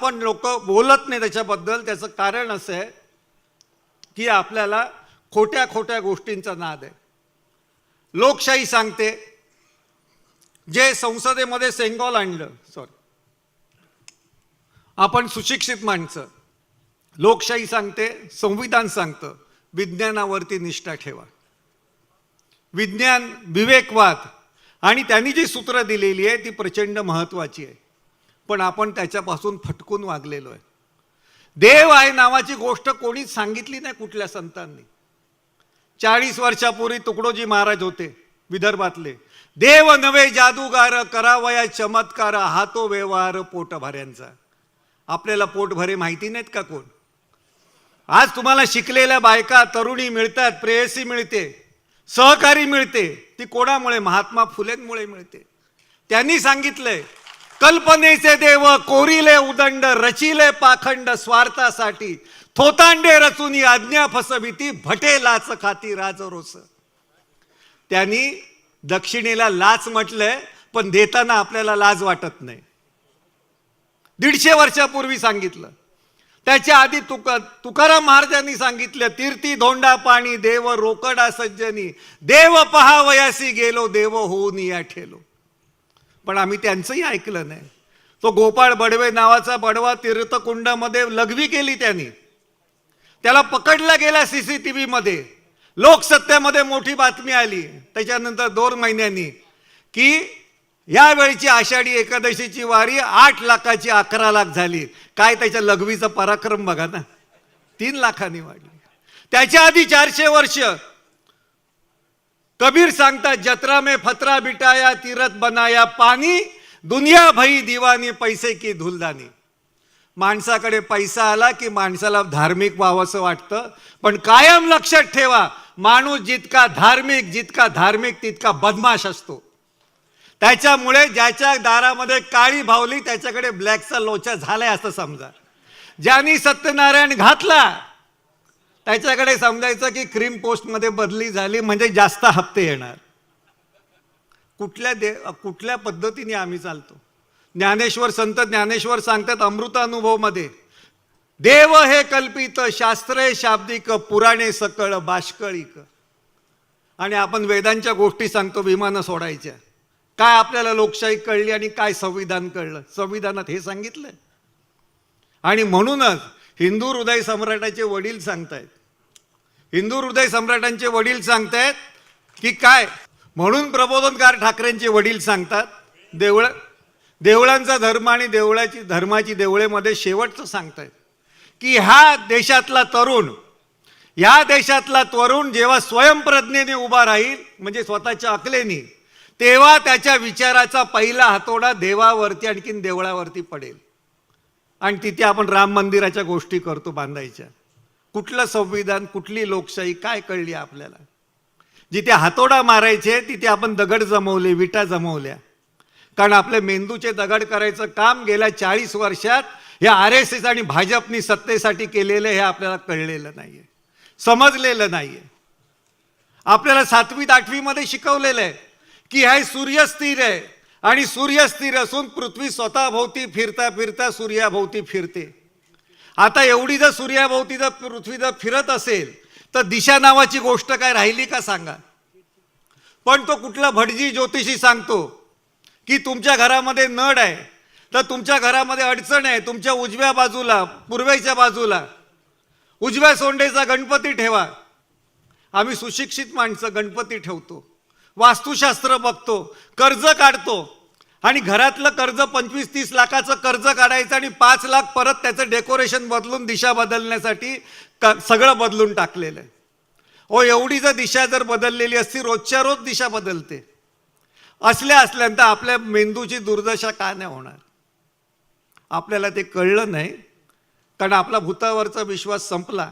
आपण लोक बोलत नाही त्याच्याबद्दल त्याचं कारण असं आहे की आपल्याला खोट्या खोट्या गोष्टींचा नाद आहे. लोकशाही सांगते जे संसदेमध्ये सेंगॉल आणलं सॉरी आपण सुशिक्षित माणसं लोकशाही सांगते संविधान सांगतं विज्ञानावरती निष्ठा ठेवा. विज्ञान विवेकवाद आणि त्यांनी जी सूत्र दिलेली आहे ती प्रचंड महत्त्वाची आहे. पण आपण त्याच्यापासून फटकून वागलेलो आहे. देव आहे नावाची गोष्ट कोणीच सांगितली नाही कुठल्या संतांनी. चाळीस वर्षापूर्वी तुकडोजी महाराज होते विदर्भातले. देव नवे जादूगार करावया चमत्कार हातो व्यवहार पोटभऱ्यांचा. आपल्याला पोटभरे माहिती नाहीत का कोण? आज तुम्हाला शिकलेल्या बायका तरुणी मिळतात प्रेयसी मिळते सहकारी मिळते ती कोणामुळे? महात्मा फुलेंमुळे मिळते. त्यांनी सांगितलंय कल्पनेचे देव कोरिले उदंड रचिले पाखंड स्वार्थासाठी. थोतांडे रचून आज्ञा फसविती भटे लाच खाती राजरोस. त्यांनी दक्षिणेला लाच म्हटलंय पण देताना आपल्याला लाज वाटत नाही. दीडशे वर्षापूर्वी सांगितलं. त्याच्या आधी तुका तुकाराम महाराजांनी सांगितलं तीर्थी धोंडा पाणी देव रोकडा सज्जनी देव पहावयासी गेलो देव होऊन या ठेलो. पण आम्ही त्यांचंही ऐकलं नाही. तो गोपाळ बडवे नावाचा बडवा तीर्थकुंडामध्ये लघवी केली त्यांनी. त्याला पकडला गेला सी सी टी व्हीमध्ये. लोकसत्तेमध्ये मोठी बातमी आली. त्याच्यानंतर दोन महिन्यांनी की यावेळची आषाढी एकादशीची वारी आठ लाखाची अकरा लाख झाली. काय त्याच्या लघवीचा पराक्रम बघा ना. तीन लाखांनी वाढली. त्याच्या आधी चारशे वर्ष कबीर सांगतात जत्रा में फतरा बिटाया तीरथ बनाया पाणी दुनिया भई दिवानी पैसे की धुलदानी. माणसाकडे पैसा आला की माणसाला धार्मिक व्हावंसं वाटतं. पण कायम लक्षात ठेवा माणूस जितका धार्मिक जितका धार्मिक तितका बदमाश असतो. त्याच्यामुळे ज्याच्या दारामध्ये काळी भावली त्याच्याकडे ब्लॅकचा लोचा झालाय असं समजा. ज्यांनी सत्यनारायण घातला त्याच्याकडे समजायचं की क्रीम पोस्टमध्ये बदली झाली म्हणजे जास्त हप्ते येणार. कुठल्या दे कुठल्या पद्धतीने आम्ही चालतो? ज्ञानेश्वर संत ज्ञानेश्वर सांगतात अमृतानुभवमध्ये देव हे कल्पित शास्त्रे शाब्दिक पुराणे सकळ बाष्कळिक. आणि आपण वेदांच्या गोष्टी सांगतो विमानं सोडायच्या. काय आपल्याला लोकशाही कळली आणि काय संविधान कळलं? संविधानात हे सांगितलंय. आणि म्हणूनच हिंदू हृदय सम्राटाचे वडील सांगतायत. हिंदू हृदय सम्राटांचे वडील सांगतायत की काय? म्हणून प्रबोधनकार ठाकरेंचे वडील सांगतात देवळ देवळांचा धर्म आणि देवळाची धर्माची देवळेमध्ये शेवटचं सांगतायत की ह्या देशातला तरुण ह्या देशातला तरुण जेव्हा स्वयंप्रज्ञेने उभा राहील म्हणजे स्वतःच्या अकलेनी तेव्हा त्याच्या विचाराचा पहिला हातोडा देवावरती आणखीन देवळावरती पडेल. आणि तिथे आपण राम मंदिराच्या गोष्टी करतो बांधायच्या. कुठलं संविधान कुठली लोकशाही काय कळली आपल्याला? जिथे हातोडा मारायचे तिथे आपण दगड जमवले विटा जमवल्या. कारण आपल्या मेंदूचे दगड करायचं काम गेल्या चाळीस वर्षात हे आर एस एस आणि भाजपनी सत्तेसाठी केलेलं हे आपल्याला कळलेलं नाहीये. समजलेलं नाहीये. आपल्याला सातवीत आठवीमध्ये शिकवलेलं आहे की हे सूर्य स्थिर आहे. आणि सूर्य स्थिर असून पृथ्वी स्वतःभोवती फिरता फिरता सूर्याभोवती फिरते. आता एवढी जर सूर्याभोवती जर पृथ्वी जर फिरत असेल तर दिशा नावाची गोष्ट काय राहिली का सांगा? पण तो कुठला भटजी ज्योतिषी सांगतो की तुमच्या घरामध्ये नड आहे तर तुमच्या घरामध्ये अडचण आहे तुमच्या उजव्या बाजूला पूर्वेच्या बाजूला उजव्या सोंडेचा गणपती ठेवा. आम्ही सुशिक्षित माणसं गणपती ठेवतो. वास्तुशास्त्र बघतो कर्ज काढतो. आणि घरातलं कर्ज पंचवीस तीस लाखाचं कर्ज काढायचं आणि पाच लाख परत त्याचं डेकोरेशन बदलून दिशा बदलण्यासाठी क सगळं बदलून टाकलेलं आहे. ओ एवढी जर दिशा जर बदललेली असती रोजच्या रोज दिशा बदलते. असल्या असल्यानंतर आपल्या मेंदूची दुर्दशा का नाही होणार? आपल्याला ते कळलं नाही. कारण आपला भूतावरचा विश्वास संपला.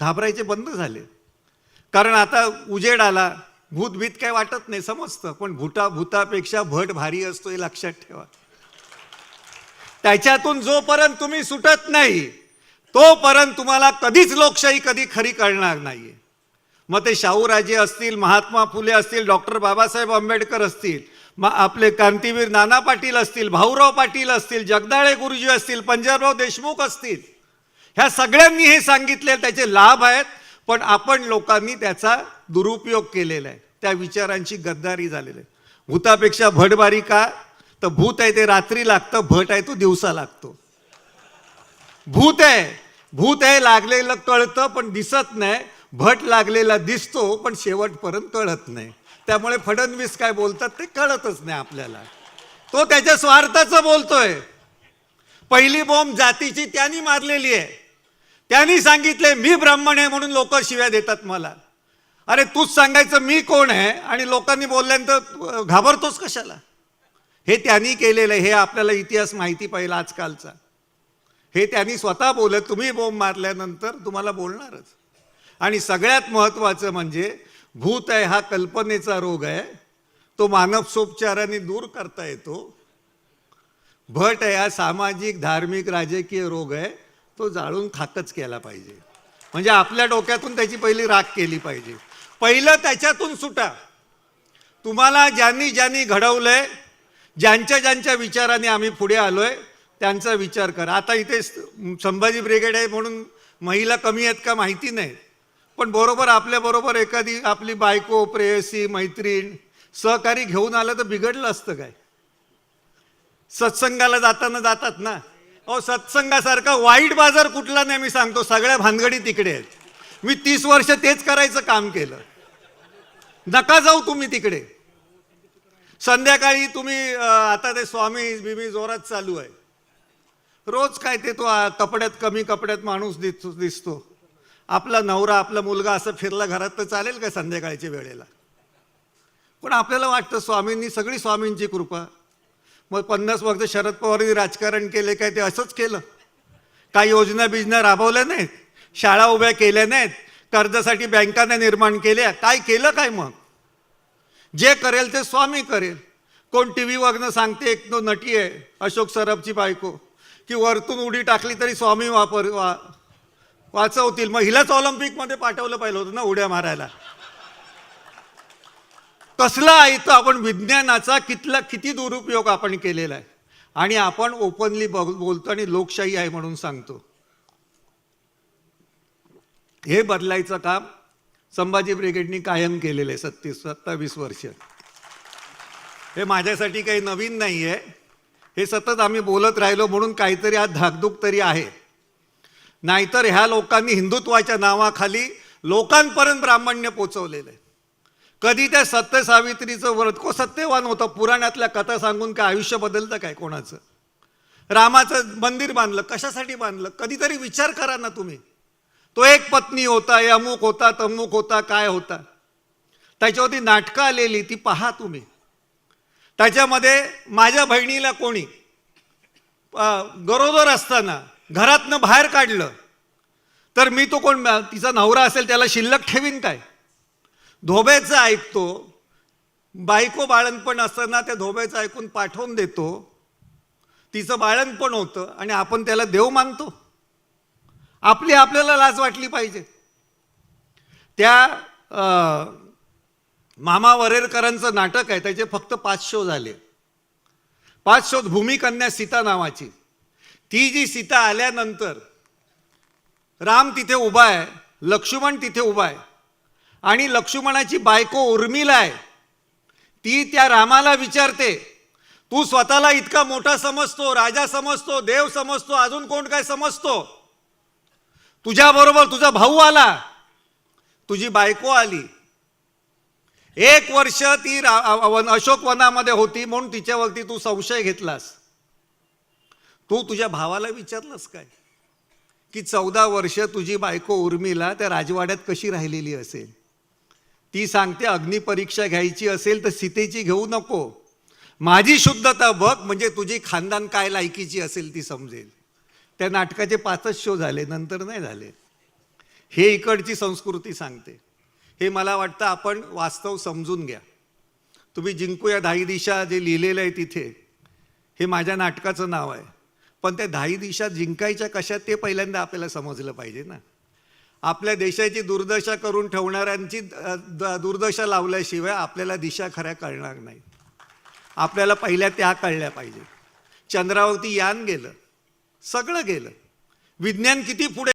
घाबरायचे बंद झाले. कारण आता उजेड आला. भूतभीत काय वाटत नाही समजतं. पण भूता भूतापेक्षा भट भारी असतो हे लक्षात ठेवा. त्याच्यातून जोपर्यंत तुम्ही सुटत नाही तोपर्यंत तुम्हाला कधीच लोकशाही कधी खरी कळणार नाहीये. मग ते शाहूराजे असतील महात्मा फुले असतील डॉक्टर बाबासाहेब आंबेडकर असतील मग आपले क्रांतीवीर नाना पाटील असतील भाऊराव पाटील असतील जगदाळे गुरुजी असतील पंजाबराव देशमुख असतील ह्या सगळ्यांनी हे सांगितले त्याचे लाभ आहेत. पण आपण लोकांनी त्याचा दुरुपयोग केलेला आहे. त्या विचारांची गद्दारी झालेली आहे. भूतापेक्षा भटबारी का तर भूत आहे ते रात्री लागतं भट आहे तो दिवसा लागतो. भूत आहे भूत आहे लागलेलं कळतं पण दिसत नाही. भट लागलेला दिसतो पण शेवटपर्यंत कळत नाही. त्यामुळे फडणवीस काय बोलतात ते कळतच नाही आपल्याला. तो त्याच्या स्वार्थाचं बोलतोय. पहिली बॉम्ब जातीची त्यांनी मारलेली आहे. त्यांनी सांगितले मी ब्राह्मण आहे म्हणून लोक शिव्या देतात मला. अरे तूच सांगायचं मी कोण आहे आणि लोकांनी बोलल्यानंतर तू घाबरतोस कशाला? हे त्यांनी केलेलं आहे. हे आपल्याला इतिहास माहिती पाहिला आजकालचा. हे त्यांनी स्वतः बोलत तुम्ही बोंब मारल्यानंतर तुम्हाला बोलणारच. आणि सगळ्यात महत्त्वाचं म्हणजे भूत आहे हा कल्पनेचा रोग आहे. तो मानवसोपचाराने दूर करता येतो. भट आहे हा सामाजिक धार्मिक राजकीय रोग आहे. तो जाळून खाकच केला पाहिजे. म्हणजे आपल्या डोक्यातून त्याची पहिली राख केली पाहिजे. पहिलं त्याच्यातून सुटा. तुम्हाला ज्यांनी ज्यांनी घडवलंय ज्यांच्या ज्यांच्या विचाराने आम्ही पुढे आलोय त्यांचा विचार करा. आता इथे संभाजी ब्रिगेड आहे म्हणून महिला कमी आहेत का माहिती नाही. पण बरोबर आपल्याबरोबर एखादी आपली बायको प्रेयसी मैत्रीण सहकारी घेऊन आलं तर बिघडलं असतं काय? सत्संगाला जाताना जातात ना. अहो सत्संगासारखा वाईट बाजार कुठला नाही मी सांगतो सगळ्या भानगडी तिकडे आहेत. मी तीस वर्ष तेच करायचं काम केलं. नका जाऊ तुम्ही तिकडे. संध्याकाळी तुम्ही आता ते स्वामी बिमी जोरात चालू आहे. रोज काय ते तो कपड्यात कमी कपड्यात माणूस दिसतो दिसतो. आपला नवरा आपला मुलगा असं फिरला घरात तर चालेल का संध्याकाळच्या वेळेला? पण आपल्याला वाटतं स्वामींनी सगळी स्वामींची कृपा. मग पन्नास वर्ष शरद पवारांनी राजकारण केले काय ते असंच केलं? काही योजना बिजना राबवल्या नाहीत? शाळा उभ्या केल्या नाहीत? कर्जासाठी बँकाने निर्माण केल्या? काय केलं काय मग? जे करेल ते स्वामी करेल. कोण टी व्हीवरनं सांगते एक तो नटी आहे अशोक सरबची बायको. की वरतून उडी टाकली तरी स्वामी वापर वा वाचवतील. मग हिलाच ऑलिम्पिकमध्ये पाठवलं पाहिलं होतं ना उड्या मारायला. कसला आहे तर आपण विज्ञानाचा कितला किती दुरुपयोग आपण केलेला आहे? आणि आपण ओपनली बोलतो आणि लोकशाही आहे म्हणून सांगतो. हे बदलायचं काम संभाजी ब्रिगेडनी कायम केलेलं आहे सत्तीस सत्तावीस वर्ष. हे माझ्यासाठी काही नवीन नाही आहे हे सतत आम्ही बोलत राहिलो म्हणून काहीतरी आज धाकधूक तरी आहे. नाहीतर ह्या लोकांनी हिंदुत्वाच्या नावाखाली लोकांपर्यंत ब्राह्मण्य पोचवलेलं आहे. कधी त्या सत्य सावित्रीचं व्रत को सत्यवान होतं? पुराणातल्या कथा सांगून काय आयुष्य बदलतं काय कोणाचं? रामाचं मंदिर बांधलं कशासाठी बांधलं? कधीतरी विचार करा ना तुम्ही. तो एक पत्नी होता अमुक होता तमुक होता काय होता? त्याच्यावरती नाटकं आलेली ती पहा तुम्ही. त्याच्यामध्ये माझ्या बहिणीला कोणी गरोदर असताना घरातनं बाहेर काढलं तर मी तो कोण तिचा नवरा असेल त्याला शिल्लक ठेवीन काय? धोब्याचं ऐकतो. बायको बाळणपण असताना त्या धोब्याचं ऐकून पाठवून देतो. तिचं बाळणपण होतं आणि आपण त्याला देव मानतो. आपली आपल्याला लाज वाटली पाहिजे. त्या मामा वरेरकरांचं नाटक आहे त्याचे फक्त पाच शो झाले. पाच शोध भूमिकन्या सीता नावाची. ती जी सीता आल्यानंतर राम तिथे उभा आहे लक्ष्मण तिथे उभा आहे. आणि लक्ष्मणाची बायको उर्मिला आहे. ती त्या रामाला विचारते तू स्वतःला इतका मोठा समजतो राजा समजतो देव समजतो अजून कोण काय समजतो? तुझ्याबरोबर तुझा भाऊ आला. तुझी बायको आली. एक वर्ष ती रा- वन- अशोक वनामध्ये होती म्हणून तिच्यावरती तू संशय घेतलास. तू तुझ्या भावाला विचारलंस काय? की चौदा वर्ष तुझी बायको उर्मिला त्या राजवाड्यात कशी राहिलेली असेल? ती सांगते अग्निपरीक्षा घ्यायची असेल तर सीतेची घेऊ नको. माझी शुद्धता बघ म्हणजे तुझी खानदान काय लायकीची असेल ती समजेल. त्या नाटकाचे पाचच शो झाले नंतर नाही झाले. हे इकडची संस्कृती सांगते. हे मला वाटतं आपण वास्तव समजून घ्या. तुम्ही जिंकूया धाई दिशा जे लिहिलेलं आहे तिथे हे माझ्या नाटकाचं नाव आहे. पण त्या धाई दिशा जिंकायच्या कशा ते पहिल्यांदा आपल्याला समजलं पाहिजे ना. आपल्या देशाची दुर्दशा करून ठेवणाऱ्यांची दुर्दशा लावल्याशिवाय आपल्याला दिशा खऱ्या कळणार नाही. आपल्याला पहिल्या त्या कळल्या पाहिजे चंद्रावरती यान गेलं सगळं गेलं. विज्ञान किती पुढे